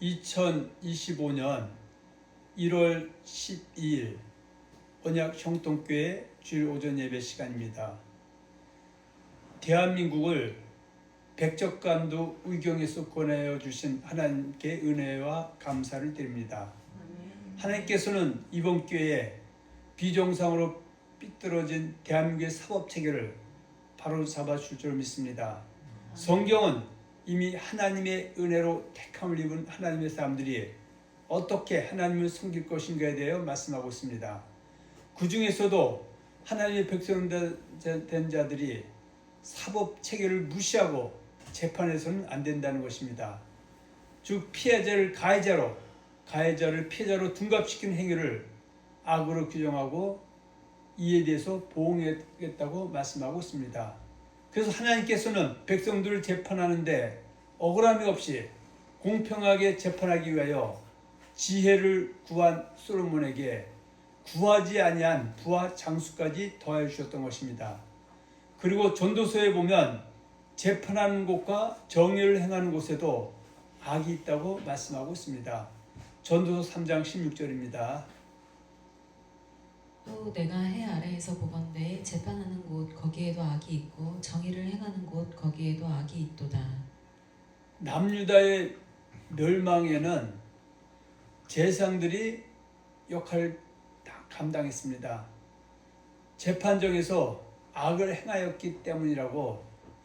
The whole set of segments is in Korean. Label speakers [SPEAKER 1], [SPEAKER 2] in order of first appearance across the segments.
[SPEAKER 1] 2025년 1월 12일 언약 형통교회 주일 오전 예배 시간입니다. 대한민국을 백적간도 의경에서 권하여 주신 하나님께 은혜와 감사를 드립니다. 하나님께서는 이번 기회에 비정상으로 삐뚤어진 대한민국의 사법 체계를 바로 잡아줄 줄 믿습니다. 성경은 이미 하나님의 은혜로 택함을 입은 하나님의 사람들이 어떻게 하나님을 섬길 것인가에 대해 말씀하고 있습니다. 그 중에서도 하나님의 백성 된 자들이 사법 체계를 무시하고 재판에서는 안 된다는 것입니다. 즉 피해자를 가해자로 가해자를 피해자로 둔갑시키는 행위를 악으로 규정하고 이에 대해서 보응하겠다고 말씀하고 있습니다. 그래서 하나님께서는 백성들을 재판하는데 억울함이 없이 공평하게 재판하기 위하여 지혜를 구한 솔로몬에게 구하지 아니한 부하 장수까지 더하여 주셨던 것입니다. 그리고 전도서에 보면 재판하는 곳과 정의를 행하는 곳에도 악이 있다고 말씀하고 있습니다. 전도서 3장 16절입니다.
[SPEAKER 2] 또 내가 해 아래에서 보건대 재판하는 곳 거기에도 악이 있고 정의를 행하는 곳 거기에도 악이 있도다.
[SPEAKER 1] 남유다의 멸망에는 제상들이 역할을 다 감당했습니다. 재판정에서 악을 행하였기 때문이라고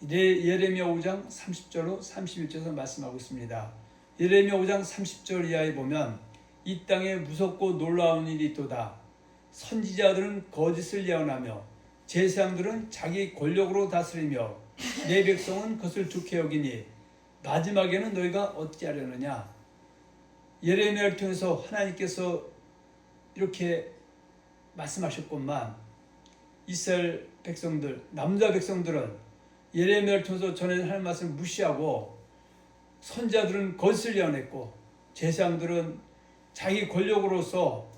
[SPEAKER 1] 예- 예레미야 5장 30절로 31절에서 말씀하고 있습니다. 예레미야 5장 30절 이하에 보면 이 땅에 무섭고 놀라운 일이 있도다. 선지자들은 거짓을 예언하며 제사장들은 자기 권력으로 다스리며 내 백성은 그것을 좋게 여기니 마지막에는 너희가 어찌하려느냐? 예레미야를 통해서 하나님께서 이렇게 말씀하셨건만 이스라엘 백성들 남자 백성들은 예레미야를 통해서 전해 하나님 말씀을 무시하고 선자들은 거짓을 예언했고 제사장들은 자기 권력으로서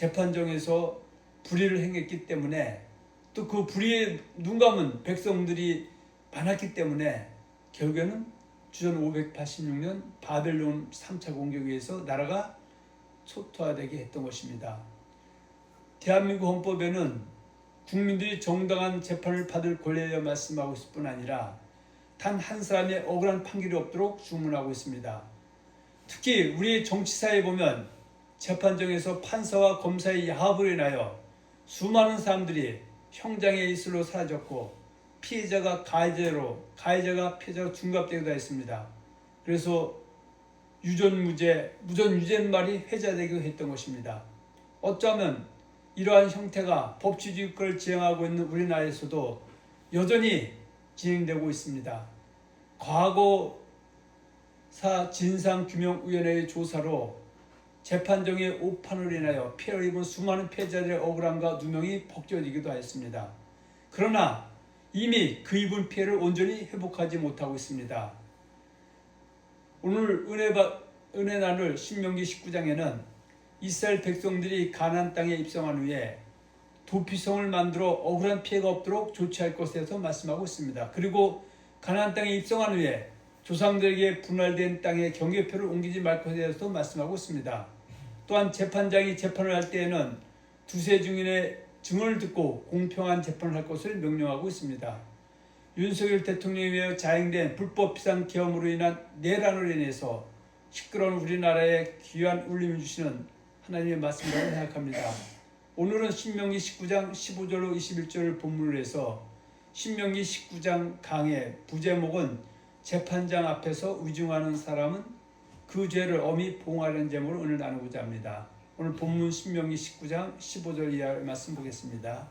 [SPEAKER 1] 재판정에서 불의를 행했기 때문에 또 그 불의에 눈 감은 백성들이 많았기 때문에 결국에는 주전 586년 바벨론 3차 공격에 의해서 나라가 초토화되게 했던 것입니다. 대한민국 헌법에는 국민들이 정당한 재판을 받을 권리에 말씀하고 있을 뿐 아니라 단 한 사람의 억울한 판결이 없도록 주문하고 있습니다. 특히 우리 정치사에 보면 재판정에서 판사와 검사의 야합으로 인하여 수많은 사람들이 형장의 이슬로 사라졌고 피해자가 가해자로 가해자가 피해자로 중갑되기도 했습니다. 그래서 유전무죄, 무전유죄는 말이 회자되기도 했던 것입니다. 어쩌면 이러한 형태가 법치주의권을 지향하고 있는 우리나라에서도 여전히 진행되고 있습니다. 과거사 진상규명위원회의 조사로 재판정의 오판으로 인하여 피해를 입은 수많은 피해자들의 억울함과 누명이 벗겨지기도 하였습니다. 그러나 이미 그 입은 피해를 온전히 회복하지 못하고 있습니다. 오늘 은혜, 받- 은혜 나눌 신명기 19장에는 이스라엘 백성들이 가나안 땅에 입성한 후에 도피성을 만들어 억울한 피해가 없도록 조치할 것에 대해서 말씀하고 있습니다. 그리고 가나안 땅에 입성한 후에 조상들에게 분할된 땅에 경계표를 옮기지 말 것에 대해서도 말씀하고 있습니다. 또한 재판장이 재판을 할 때에는 두세 증인의 증언을 듣고 공평한 재판을 할 것을 명령하고 있습니다. 윤석열 대통령에 의해 자행된 불법 비상 계엄으로 인한 내란으로 인해서 시끄러운 우리나라에 귀한 울림을 주시는 하나님의 말씀이라고 생각합니다. 오늘은 신명기 19장 15절로 21절을 본문으로 해서 신명기 19장 강의 부제목은 재판장 앞에서 위중하는 사람은 그 죄를 엄히 봉하려는 제목으로 오늘 나누고자 합니다. 오늘 본문 신명기 19장 15절 이하의 말씀 보겠습니다.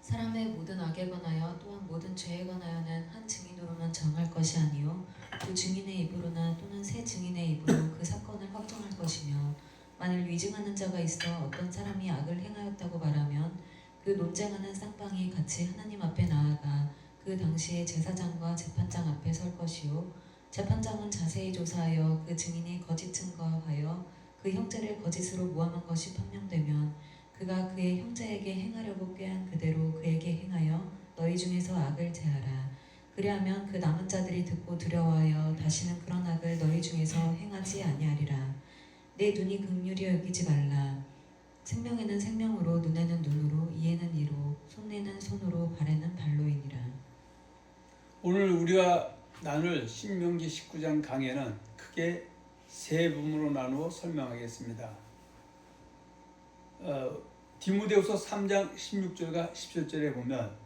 [SPEAKER 2] 사람의 모든 악에 관하여 또한 모든 죄에 관하여는 한 증인으로만 정할 것이 아니요 두 증인의 입으로나 또는 세 증인의 입으로 그 사건을 확정할 것이며 만일 위증하는 자가 있어 어떤 사람이 악을 행하였다고 말하면 그 논쟁하는 쌍방이 같이 하나님 앞에 나아가 그 당시에 제사장과 재판장 앞에 설 것이요 재판장은 자세히 조사하여 그 증인이 거짓 증거하여 그 형제를 거짓으로 모함한 것이 판명되면 그가 그의 형제에게 행하려고 꾀한 그대로 그에게 행하여 너희 중에서 악을 제하라. 그리하면 그 남은 자들이 듣고 두려워하여 다시는 그런 악을 너희 중에서 행하지 아니하리라. 내 눈이 극률이 여기지 말라. 생명에는 생명으로 눈에는 눈으로 이에는 이로 손에는 손으로 발에는 발로이니라.
[SPEAKER 1] 오늘 우리가 나눌 신명기 19장 강해는 크게 세 부분으로 나누어 설명하겠습니다. 어, 디모데후서 3장 16절과 17절에 보면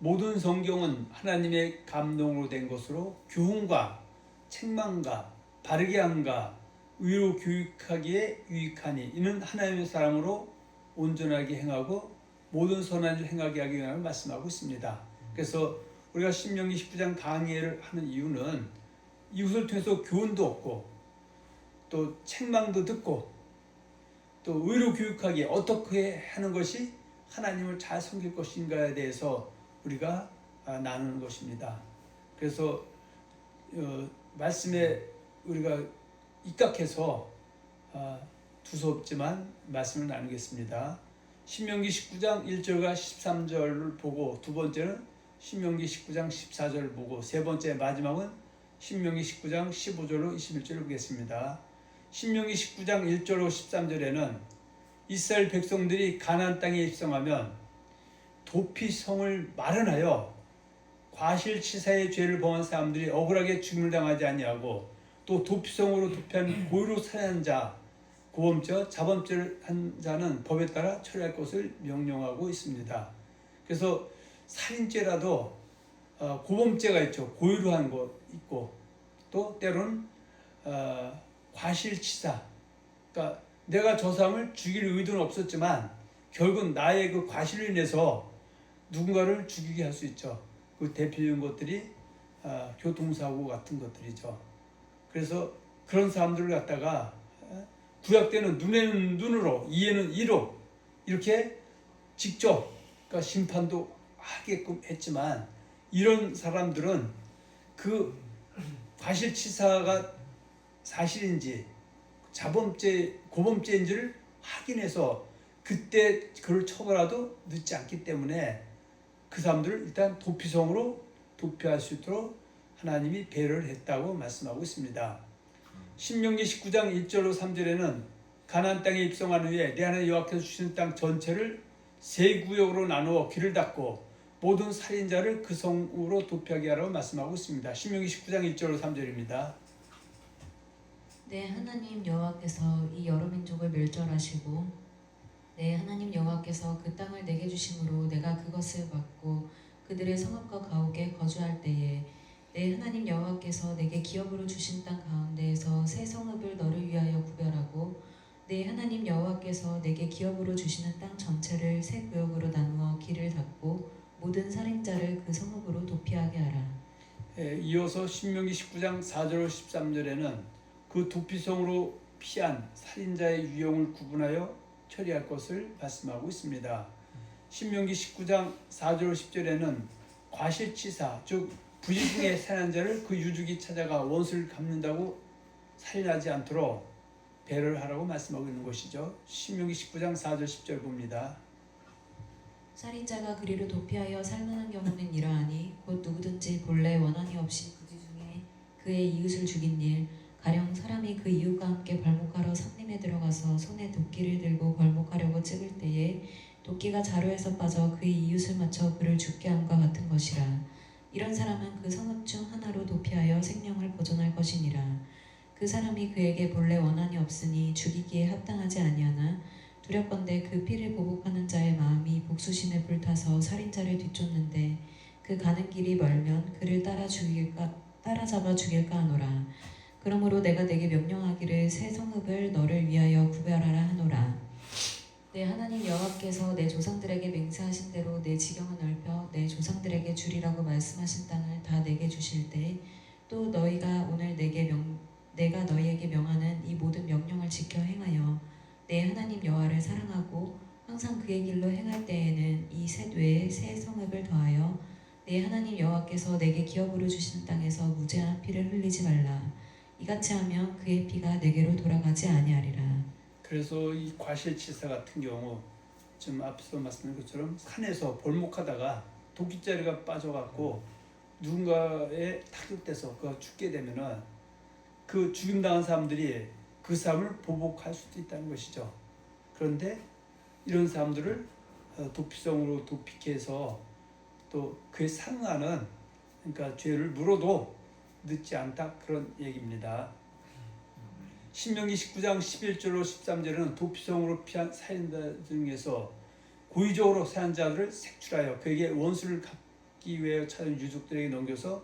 [SPEAKER 1] 모든 성경은 하나님의 감동으로 된 것으로 교훈과 책망과 바르게 함과 의로 교육하기에 유익하니 이는 하나님의 사람으로 온전하게 행하고 모든 선한 일 행하게 하기 위함을 말씀하고 있습니다. 그래서 우리가 신명기 19장 강의를 하는 이유는 이것을 통해서 교훈도 얻고 또 책망도 듣고 또 의로 교육하기에 어떻게 하는 것이 하나님을 잘 섬길 것인가에 대해서 우리가 아, 나누는 것입니다. 그래서 어, 말씀에 우리가 입각해서 아, 두서없지만 말씀을 나누겠습니다. 신명기 19장 1절과 13절을 보고 두 번째는 신명기 19장 14절을 보고 세 번째 마지막은 신명기 19장 15절로 21절을 보겠습니다. 신명기 19장 1절로 13절에는 이스라엘 백성들이 가나안 땅에 입성하면 도피성을 마련하여 과실치사의 죄를 범한 사람들이 억울하게 죽임을 당하지 아니하고 또 도피성으로 도피한 고의로 살해한 자, 고범죄, 자범죄를 한 자는 법에 따라 처리할 것을 명령하고 있습니다. 그래서 살인죄라도 어, 고범죄가 있죠. 고의로 한거 있고 또 때로는 어, 과실치사. 그러니까 내가 저 사람을 죽일 의도는 없었지만 결국 나의 그 과실로 인해서 누군가를 죽이게 할 수 있죠. 그 대표적인 것들이 어, 교통사고 같은 것들이죠. 그래서 그런 사람들을 갖다가 어, 구약 때는 눈에는 눈으로, 이에는 이로 이렇게 직접 그러니까 심판도 하게끔 했지만 이런 사람들은 그 과실치사가 사실인지 자범죄, 고범죄인지를 확인해서 그때 그를 처벌하도 늦지 않기 때문에 그 사람들을 일단 도피성으로 도피할 수 있도록 하나님이 배려를 했다고 말씀하고 있습니다. 신명기 19장 1절로 3절에는 가나안 땅에 입성한 후에 내 하나님 여호와께서 주시는 땅 전체를 세 구역으로 나누어 길을 닫고 모든 살인자를 그 성으로 도피하게 하라고 말씀하고 있습니다. 신명기 19장 1절로 3절입니다.
[SPEAKER 2] 내 하나님 여호와께서 이 여러 민족을 멸절하시고 내 하나님 여호와께서 그 땅을 내게 주심으로 내가 그것을 받고 그들의 성읍과 가옥에 거주할 때에 내 하나님 여호와께서 내게 기업으로 주신 땅 가운데에서 새 성읍을 너를 위하여 구별하고 내 하나님 여호와께서 내게 기업으로 주시는 땅 전체를 새 구역으로 나누어 길을 닫고 모든 살인자를 그 성읍으로 도피하게 하라.
[SPEAKER 1] 예, 이어서 신명기 19장 4절 13절에는 그 도피성으로 피한 살인자의 유형을 구분하여 처리할 것을 말씀하고 있습니다. 신명기 19장 4절 10절에는 과실치사 즉 부지중에 살한 자를 그 유족이 찾아가 원수를 갚는다고 살인하지 않도록 배를 하라고 말씀하고 있는 것이죠. 신명기 19장 4절 10절 봅니다.
[SPEAKER 2] 살인자가 그리로 도피하여 살만한 경우는 이러하니 곧 누구든지 본래 원한이 없이 그지 중에 그의 이웃을 죽인 일 가령 사람이 그 이웃과 함께 벌목하러 산림에 들어가서 손에 도끼를 들고 벌목하려고 찍을 때에 도끼가 자루에서 빠져 그의 이웃을 맞춰 그를 죽게 함과 같은 것이라. 이런 사람은 그 성읍 중 하나로 도피하여 생명을 보존할 것이니라. 그 사람이 그에게 본래 원한이 없으니 죽이기에 합당하지 아니하나 두렵건대 그 피를 보복하는 자의 마음이 복수심에 불타서 살인자를 뒤쫓는데 그 가는 길이 멀면 그를 따라 죽일까 따라잡아 죽일까 하노라. 그러므로 내가 내게 명령하기를 새 성읍을 너를 위하여 구별하라 하노라. 내 하나님 여호와께서 내 조상들에게 맹세하신 대로 내 지경을 넓혀 내 조상들에게 주리라고 말씀하신 땅을 다 내게 주실 때 또 너희가 오늘 내게 명 내가 너희에게 명하는 이 모든 명령을 지켜 행하여 내 하나님 여호와를 사랑하고 항상 그의 길로 행할 때에는 이 셋 외에 새 성읍을 더하여 내 하나님 여호와께서 내게 기업으로 주시는 땅에서 무죄한 피를 흘리지 말라. 이같이 하면 그의 피가 내게로 돌아가지 아니하리라.
[SPEAKER 1] 그래서 이 과실치사 같은 경우 지금 앞서 말씀드린 것처럼 산에서 벌목하다가 도끼자리가 빠져갖고 누군가에 타격돼서 그 죽게 되면은 그 죽임당한 사람들이 그 사람을 보복할 수도 있다는 것이죠. 그런데 이런 사람들을 어, 도피성으로 도피해서 또 그에 상응하는 그러니까 죄를 물어도 늦지 않다 그런 얘기입니다. 신명기 19장 11절로 13절에는 도피성으로 피한 사인자 중에서 고의적으로 사한자들을 색출하여 그에게 원수를 갚기 위해 찾은 유족들에게 넘겨서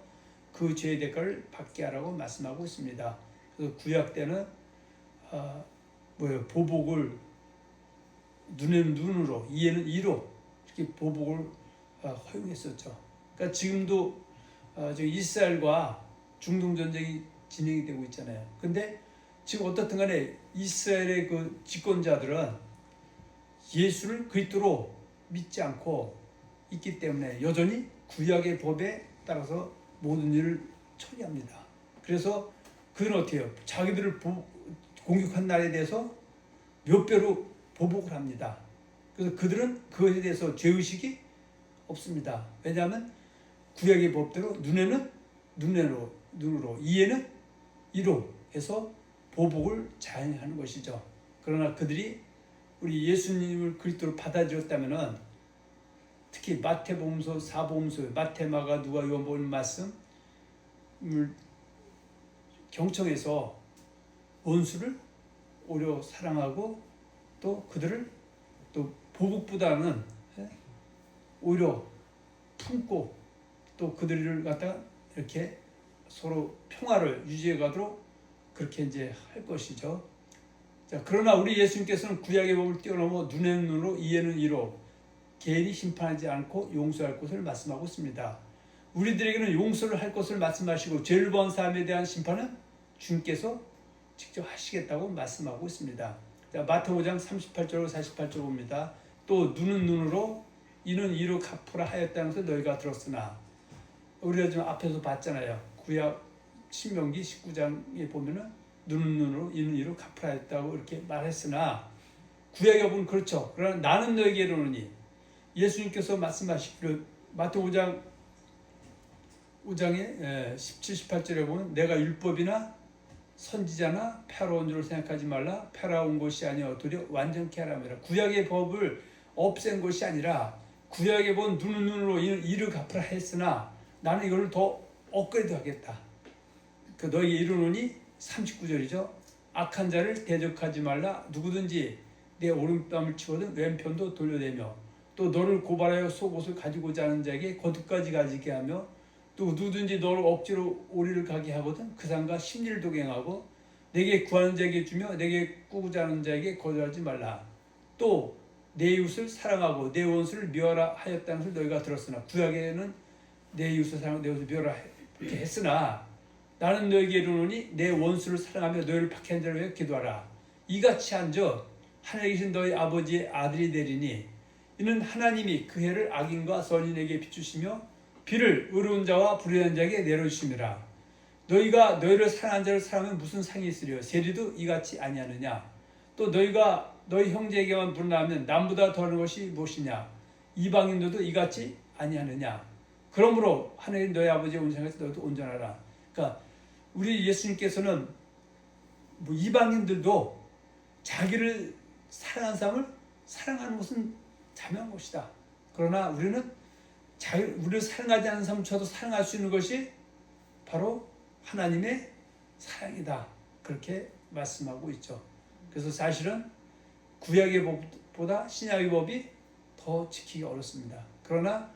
[SPEAKER 1] 그 죄의 대가를 받게 하라고 말씀하고 있습니다. 그래서 구약 때는 아, 뭐예요 보복을 눈에는 눈으로 이에는 이로 이렇게 보복을 아, 허용했었죠. 그러니까 지금도 아, 저 이스라엘과 중동 전쟁이 진행이 되고 있잖아요. 근데 지금 어떻든 간에 이스라엘의 그 집권자들은 예수를 그리스도로 믿지 않고 있기 때문에 여전히 구약의 법에 따라서 모든 일을 처리합니다. 그래서 그는 어떻게 해요? 자기들을 보- 공격한 날에 대해서 몇 배로 보복을 합니다. 그래서 그들은 그것에 대해서 죄의식이 없습니다. 왜냐하면 구약의 법대로 눈에는 눈으로, 눈으로 이에는 이로 해서 보복을 자연히 하는 것이죠. 그러나 그들이 우리 예수님을 그리스도로 받아들였다면은 특히 마태복음서, 사복음서, 마테마가 누가 요한복음 말씀을 경청해서 원수를 오려 사랑하고 또 그들을 또 보복보다는 예, 오히려 품고 또 그들을 갖다 이렇게 서로 평화를 유지해 가도록 그렇게 이제 할 것이죠. 자, 그러나 우리 예수님께서는 구약의 법을 뛰어넘어 눈에는 눈으로 이에는 이로 개인이 심판하지 않고 용서할 것을 말씀하고 있습니다. 우리들에게는 용서를 할 것을 말씀하시고 죄를 범한 사람에 대한 심판은 주님께서 직접 하시겠다고 말씀하고 있습니다. 자, 마태오 5장 38절로 48절 봅니다. 또 눈은 눈으로 이는 이로 갚으라 하였다는 것을 너희가 들었으나 우리가 지금 앞에서 봤잖아요. 구약 신명기 19장에 보면은 눈은 눈으로 이는 이로 갚으라 했다고 이렇게 말했으나 구약에 보면 그렇죠. 그러나 나는 너에게 이르노니 예수님께서 말씀하시기를 마태오 5장 5장에 17, 18절에 보면 내가 율법이나 선지자나 패러온 줄 생각하지 말라. 패러온 것이 아니여 도리어 완전케 하라며 구약의 법을 없앤 것이 아니라 구약에 본 눈은 눈으로 이를 갚으라 했으나 나는 이걸 더 업그레이드 하겠다. 그 너에게 이르노니 39절이죠. 악한 자를 대적하지 말라. 누구든지 내 오른뺨을 치거든 왼편도 돌려대며 또 너를 고발하여 속옷을 가지고자 하는 자에게 거듭까지 가지게 하며 또 누구든지 너를 억지로 오리를 가게 하거든? 그 상과 심리를 도경하고 내게 구하는 자에게 주며 내게 꾸고자 하는 자에게 거절하지 말라. 또 내 이웃을 사랑하고 내 원수를 미워라 하였다는 것을 너희가 들었으나 구약에는 내 이웃을 사랑하고 내 원수를 미워라 이렇게 했으나 나는 너에게 이르노니 내 원수를 사랑하며 너희를 박해한 자를 위해 기도하라. 이같이 한저 하늘에 계신 너희 아버지의 아들이 되리니 이는 하나님이 그 해를 악인과 선인에게 비추시며 비를 의로운 자와 불의한 자에게 내려주심이라. 너희가 너희를 사랑한 자를 사랑하면 무슨 상이 있으리요? 세리도 이같이 아니하느냐? 또 너희가 너희 형제에게만 불나하면 남보다 더하는 것이 무엇이냐? 이방인들도 이같이 아니하느냐? 그러므로 하나님 너희 아버지의 온전에서 너희도 온전하라. 그러니까 우리 예수님께서는 뭐 이방인들도 자기를 사랑한 사람을 사랑하는 것은 자명한 것이다. 그러나 우리는 자기 우리를 사랑하지 않는 사람조차도 사랑할 수 있는 것이 바로 하나님의 사랑이다. 그렇게 말씀하고 있죠. 그래서 사실은 구약의 법보다 신약의 법이 더 지키기 어렵습니다. 그러나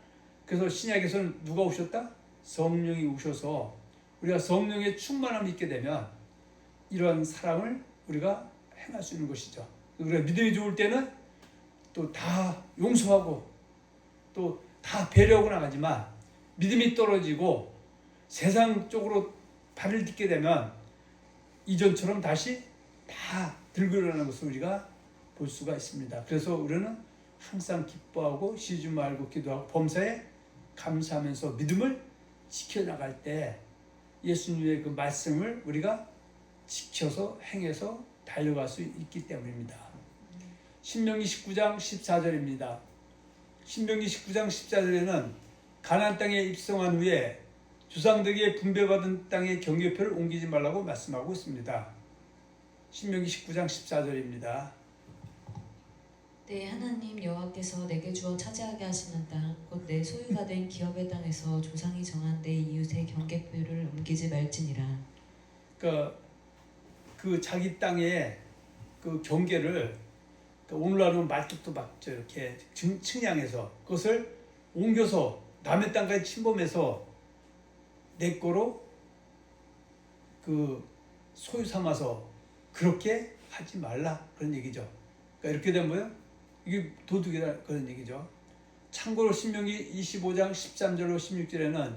[SPEAKER 1] 그래서 신약에서는 누가 오셨다? 성령이 오셔서 우리가 성령의 충만함을 있게 되면 이러한 사랑을 우리가 행할 수 있는 것이죠. 우리가 믿음이 좋을 때는 또 다 용서하고 또 다 배려하고 나가지만 믿음이 떨어지고 세상 쪽으로 발을 딛게 되면 이전처럼 다시 다 들고 일어나는 것을 우리가 볼 수가 있습니다. 그래서 우리는 항상 기뻐하고 쉬지 말고 기도하고 범사에 감사하면서 믿음을 지켜나갈 때 예수님의 그 말씀을 우리가 지켜서 행해서 달려갈 수 있기 때문입니다. 신명기 19장 14절입니다. 신명기 19장 14절에는 가나안 땅에 입성한 후에 조상들에게 분배받은 땅의 경계표를 옮기지 말라고 말씀하고 있습니다. 신명기 19장 14절입니다.
[SPEAKER 2] 내 하나님 여호와께서 내게 주어 차지하게 하시는 땅 곧 내 소유가 된 기업의 땅에서 조상이 정한 내 이웃의 경계표를 옮기지 말지니라
[SPEAKER 1] 그러니까 그 자기 땅의 그 경계를 그 오늘날은 말뚝도 막죠 이렇게 증- 측량해서 그것을 옮겨서 남의 땅까지 침범해서 내 거로 그 소유 삼아서 그렇게 하지 말라 그런 얘기죠. 그러니까 이렇게 되면? 이게 도둑이다 그런 얘기죠. 참고로 신명기 25장 13절로 16절에는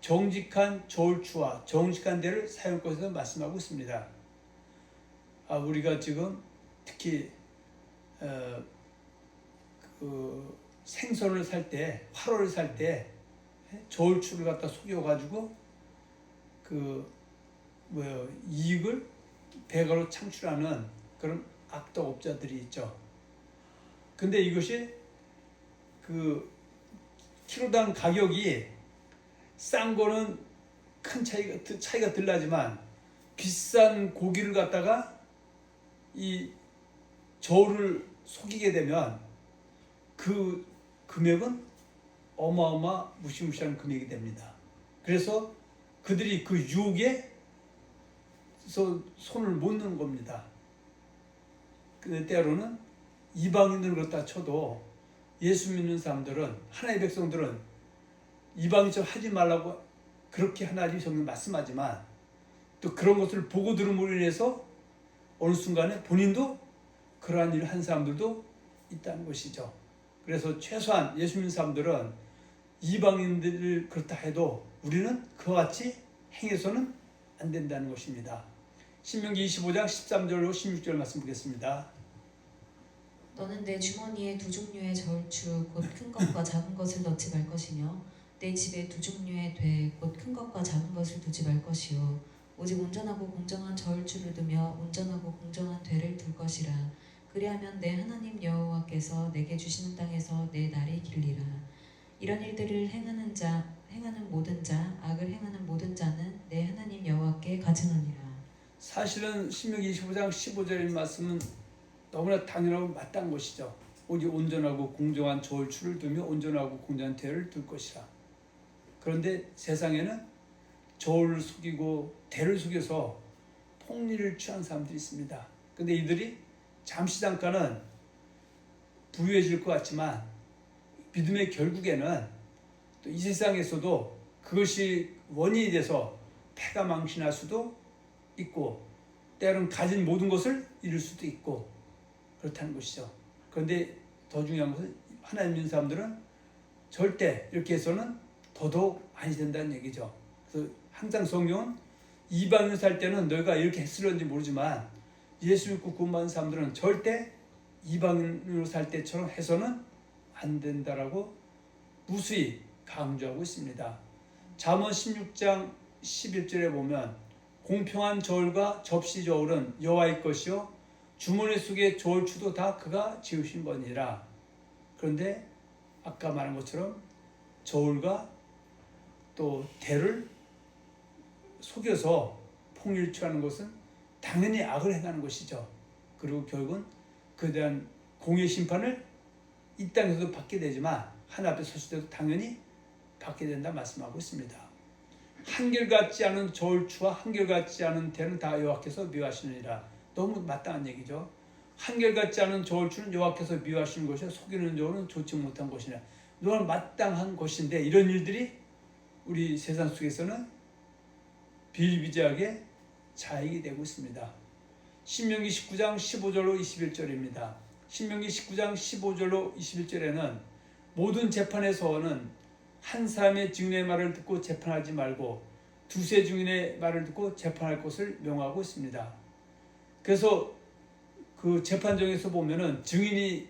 [SPEAKER 1] 정직한 저울추와 정직한 대를 사용할 것에서 말씀하고 있습니다. 아, 우리가 지금 특히 어, 그 생선을 살 때, 화로를 살 때 저울추를 갖다 속여가지고 그 뭐요 이익을 배가로 창출하는 그런 악덕업자들이 있죠. 근데 이것이 그 키로당 가격이 싼 거는 큰 차이가 차이가 덜 나지만 비싼 고기를 갖다가 이 저울을 속이게 되면 그 금액은 어마어마 무시무시한 금액이 됩니다. 그래서 그들이 그 유혹에 서 손을 못 넣는 겁니다. 근데 때로는 이방인을 갖다 쳐도 예수 믿는 사람들은 하나님의 백성들은 이방인처럼 하지 말라고 그렇게 하나님이 정말 말씀하지만 또 그런 것을 보고 들음으로 인해서 어느 순간에 본인도 그러한 일을 한 사람들도 있다는 것이죠. 그래서 최소한 예수 믿는 사람들은 이방인들을 그렇다 해도 우리는 그와 같이 행해서는 안 된다는 것입니다. 신명기 25장 13절로 16절 말씀 보겠습니다.
[SPEAKER 2] 너는 내 주머니에 두 종류의 저울추 곧 큰 것과 작은 것을 넣지 말 것이며 내 집에 두 종류의 되곧 큰 것과 작은 것을 두지 말 것이요 오직 온전하고 공정한 저울추를 두며 온전하고 공정한 되를 둘 것이라 그리하면 내 하나님 여호와께서 내게 주시는 땅에서 내 날이 길리라 이런 일들을 행하는 자 행하는 모든 자 악을 행하는 모든 자는 내 하나님 여호와께 가증하니라
[SPEAKER 1] 사실은 신명기 25장 15절의 말씀은 너무나 당연하고 마땅한 것이죠. 오직 온전하고 공정한 저울추를 두며 온전하고 공정한 대를 둘 것이라. 그런데 세상에는 저울을 속이고 대를 속여서 폭리를 취한 사람들이 있습니다. 근데 이들이 잠시 잠깐은 부유해질 것 같지만 믿음의 결국에는 또 이 세상에서도 그것이 원인이 돼서 패가 망신할 수도 있고 때로는 가진 모든 것을 잃을 수도 있고 그렇다는 것이죠. 그런데 더 중요한 것은 하나님 믿는 사람들은 절대 이렇게 해서는 더더욱 아니 된다는 얘기죠. 그래서 항상 성경은 이방인 살 때는 너희가 이렇게 했을런지 모르지만 예수 믿고 구원받은 사람들은 절대 이방인으로 살 때처럼 해서는 안 된다라고 무수히 강조하고 있습니다. 잠언 16장 11절에 보면 공평한 저울과 접시 저울은 여호와의 것이요 주머니 속의 저울추도 다 그가 지으신 번이라. 그런데 아까 말한 것처럼 저울과 또 대를 속여서 통일취하는 것은 당연히 악을 행하는 것이죠. 그리고 결국은 그에 대한 공의 심판을 이 땅에서도 받게 되지만 하나 앞에 섰을 때도 당연히 받게 된다 말씀하고 있습니다. 한결같지 않은 저울추와 한결같지 않은 대는 다 여호와께서 미워하시느니라. 너무 마땅한 얘기죠. 한결같지 않은 저울추는 여호와께서 미워하시는 것이요 속이는 저울은 좋지 못한 것이냐. 너는 마땅한 것인데 이런 일들이 우리 세상 속에서는 비일비재하게 자익이 되고 있습니다. 신명기 19장 15절로 21절입니다. 신명기 19장 15절로 21절에는 모든 재판에서는 한 사람의 증인의 말을 듣고 재판하지 말고 두세 증인의 말을 듣고 재판할 것을 명하고 있습니다. 그래서 그 재판정에서 보면은 증인이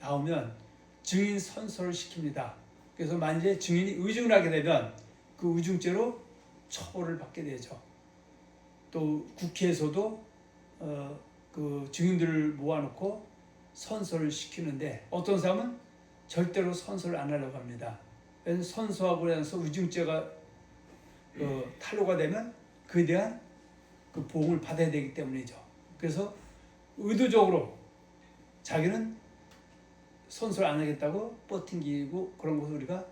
[SPEAKER 1] 나오면 증인 선서를 시킵니다. 그래서 만약에 증인이 의증을 하게 되면 그 의중죄로 처벌을 받게 되죠. 또 국회에서도 어, 그 증인들을 모아놓고 선서를 시키는데 어떤 사람은 절대로 선서를 안 하려고 합니다. 선서하고 나서 의중죄가 그 탈로가 되면 그에 대한 그 보응을 받아야 되기 때문이죠. 그래서 의도적으로 자기는 선수를 안 하겠다고 뻗팅기고 그런 것을 우리가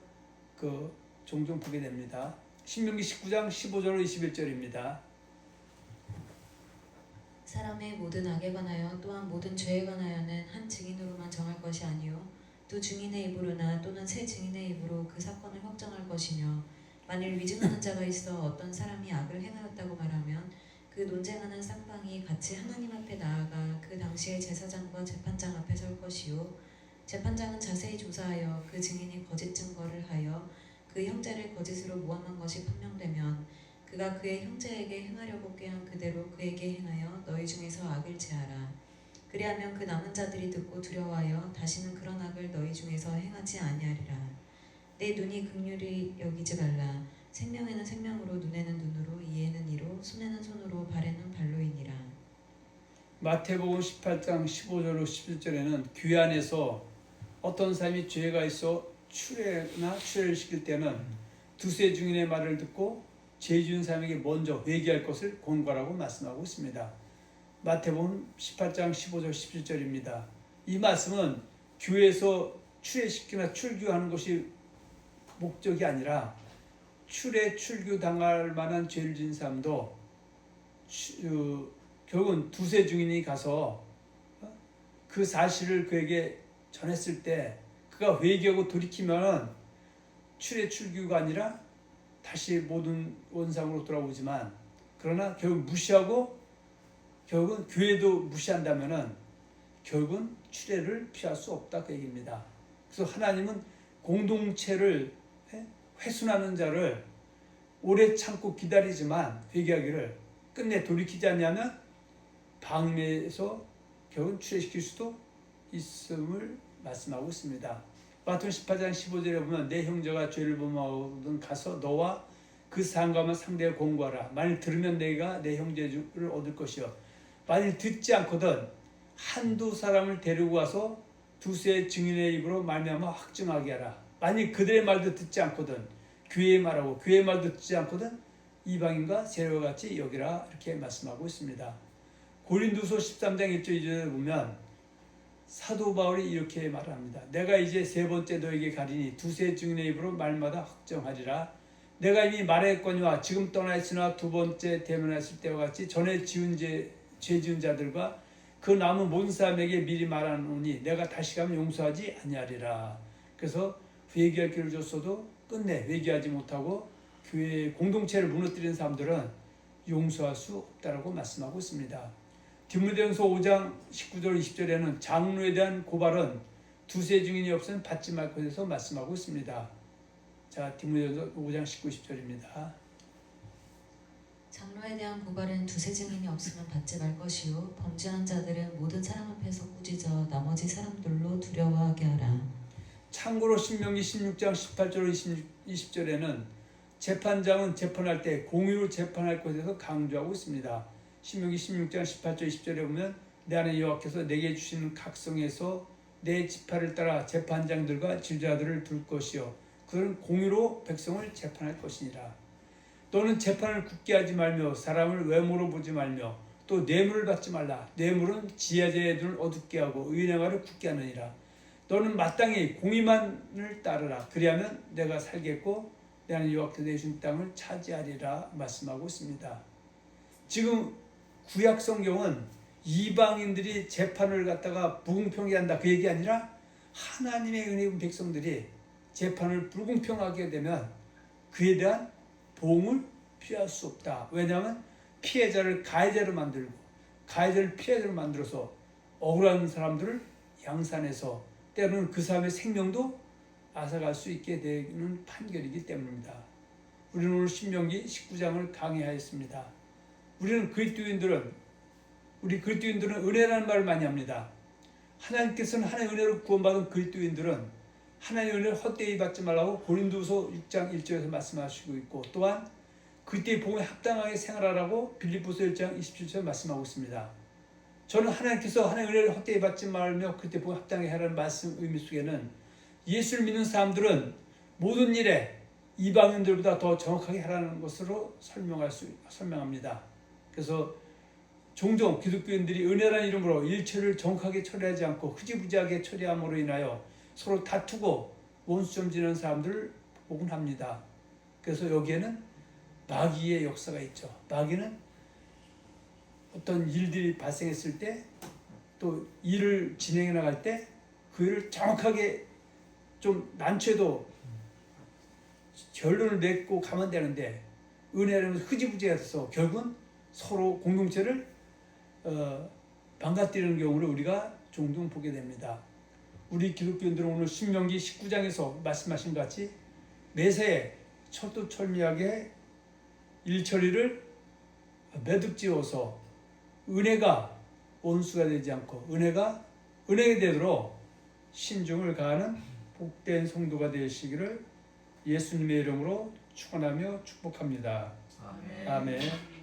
[SPEAKER 1] 그 종종 보게 됩니다. 신명기 19장 15절 21절입니다.
[SPEAKER 2] 사람의 모든 악에 관하여 또한 모든 죄에 관하여는 한 증인으로만 정할 것이 아니요. 두 증인의 입으로나 또는 세 증인의 입으로 그 사건을 확정할 것이며 만일 위증하는 자가 있어 어떤 사람이 악을 행하였다고 말하면 그 논쟁하는 쌍방이 같이 하나님 앞에 나아가 그 당시의 제사장과 재판장 앞에 설 것이요. 재판장은 자세히 조사하여 그 증인이 거짓 증거를 하여 그 형제를 거짓으로 모함한 것이 판명되면 그가 그의 형제에게 행하려고 꾀한 그대로 그에게 행하여 너희 중에서 악을 제하라. 그리하면 그 남은 자들이 듣고 두려워하여 다시는 그런 악을 너희 중에서 행하지 아니하리라. 내 눈이 극률이 여기지 말라. 생명에는 생명으로 눈에는 눈으로 이에는 이로 손에는 손으로 발에는 발로이니라.
[SPEAKER 1] 마태복음 18장 15절로 11절에는 귀 안에서 어떤 사람이 죄가 있어 출애나 출애를 시킬 때는 두세 증인의 말을 듣고 죄 지은 사람에게 먼저 회개할 것을 권고하라고 말씀하고 있습니다. 마태복음 18장 15절 17절입니다. 이 말씀은 교회에서 출애시키나 출교하는 것이 목적이 아니라 출애 출교 당할 만한 죄를 지은 사람도 추- 그, 결국은 두세 증인이 가서 어? 그 사실을 그에게 전했을 때 그가 회개하고 돌이키면 출애 출교가 아니라 다시 모든 원상으로 돌아오지만 그러나 결국 무시하고 결국은 교회도 무시한다면은 결국은 출애를 피할 수 없다 그 얘기입니다. 그래서 하나님은 공동체를 예? 회순하는 자를 오래 참고 기다리지만 회개하기를 끝내 돌이키지 않냐면 방임에서 결국 출애시킬 수도 있음을 말씀하고 있습니다. 마태복음 18장 15절에 보면 내 형제가 죄를 범하거든 가서 너와 그 상관만 상대에 공부하라. 만일 들으면 내가 내 형제를 얻을 것이요. 만일 듣지 않거든 한두 사람을 데리고 와서 두세 증인의 입으로 말미암아 확증하게 하라. 만일 그들의 말도 듣지 않거든 교회의 말하고 교회의 말도 듣지 않거든 이방인과 세력과 같이 여기라 이렇게 말씀하고 있습니다. 고린도서 13장 1절 2절에 보면 사도 바울이 이렇게 말합니다. 내가 이제 세 번째 너에게 가리니 두세 증인의 입으로 말마다 확정하리라. 내가 이미 말했거니와 지금 떠나 있으나 두 번째 대면했을 때와 같이 전에 지은 죄, 죄 지은 자들과 그 남은 모든 사람에게 미리 말하노니 내가 다시 가면 용서하지 아니하리라. 그래서 회개할 길을 줬어도 끝내 회개하지 못하고 교회 공동체를 무너뜨리는 사람들은 용서할 수 없다라고 말씀하고 있습니다. 디모데전서 5장 19절 20절에는 장로에 대한 고발은 두세 증인이 없으면 받지 말 것에서 말씀하고 있습니다. 자, 디모데전서 5장 19, 20절입니다.
[SPEAKER 2] 장로에 대한 고발은 두세 증인이 없으면 받지 말 것이요 범죄한 자들은 모든 사람 앞에서 꾸짖어 나머지 사람들로 두려워하게 하라.
[SPEAKER 1] 참고로 신명기 16장 18절 20, 20절에는 재판장은 재판할 때 공의로 재판할 것에서 강조하고 있습니다. 신명기 16장 18절 20절에 보면 내 안에 여호와께서 내게 주시는 각성에서 내 지파를 따라 재판장들과 지자들을 둘 것이요 그들은 공의로 백성을 재판할 것이니라. 너는 재판을 굳게 하지 말며 사람을 외모로 보지 말며 또 뇌물을 받지 말라. 뇌물은 지혜자의 눈을 어둡게 하고 말을 굳게 하느니라. 너는 마땅히 공의만을 따르라. 그리하면 내가 살겠고 나는 여호와께서 내준 땅을 차지하리라 말씀하고 있습니다. 지금 구약 성경은 이방인들이 재판을 갖다가 불공평하게 한다 그 얘기 아니라 하나님의 은혜 입은 백성들이 재판을 불공평하게 되면 그에 대한 보응을 피할 수 없다. 왜냐하면 피해자를 가해자로 만들고 가해자를 피해자로 만들어서 억울한 사람들을 양산해서 때로는 그 사람의 생명도 앗아갈 수 있게 되는 판결이기 때문입니다. 우리는 오늘 신명기 19장을 강의하였습니다. 우리는 그리스도인들은 우리 그리스도인들은 은혜라는 말을 많이 합니다. 하나님께서는 하나님의 은혜로 구원받은 그리스도인들은 하나님의 은혜를 헛되이 받지 말라고 고린도서 6장 1절에서 말씀하시고 있고 또한 그때의 복음에 합당하게 생활하라고 빌립보서 1장 27절에 말씀하고 있습니다. 저는 하나님께서 하나님의 은혜를 헛되이 받지 말며 그때 복음에 합당하게 하라는 말씀 의미 속에는 예수를 믿는 사람들은 모든 일에 이방인들보다 더 정확하게 하라는 것으로 설명할 수 설명합니다. 그래서 종종 기독교인들이 은혜라는 이름으로 일처를 정확하게 처리하지 않고 흐지부지하게 처리함으로 인하여 서로 다투고 원수점 지는 사람들을 보곤 합니다. 그래서 여기에는 마귀의 역사가 있죠. 마귀는 어떤 일들이 발생했을 때 또 일을 진행해 나갈 때 그 일을 정확하게 좀 난처해도 결론을 맺고 가면 되는데 은혜는 흐지부지해서 결국은 서로 공동체를 어, 망가뜨리는 경우를 우리가 종종 보게 됩니다. 우리 기독교인들은 오늘 신명기 19장에서 말씀하신 것 같이 매사에 철두철미하게 일처리를 매듭지어서 은혜가 원수가 되지 않고 은혜가 은혜가 되도록 신중을 가하는 복된 성도가 되시기를 예수님의 이름으로 축원하며 축복합니다.
[SPEAKER 3] 아멘.
[SPEAKER 1] 아멘.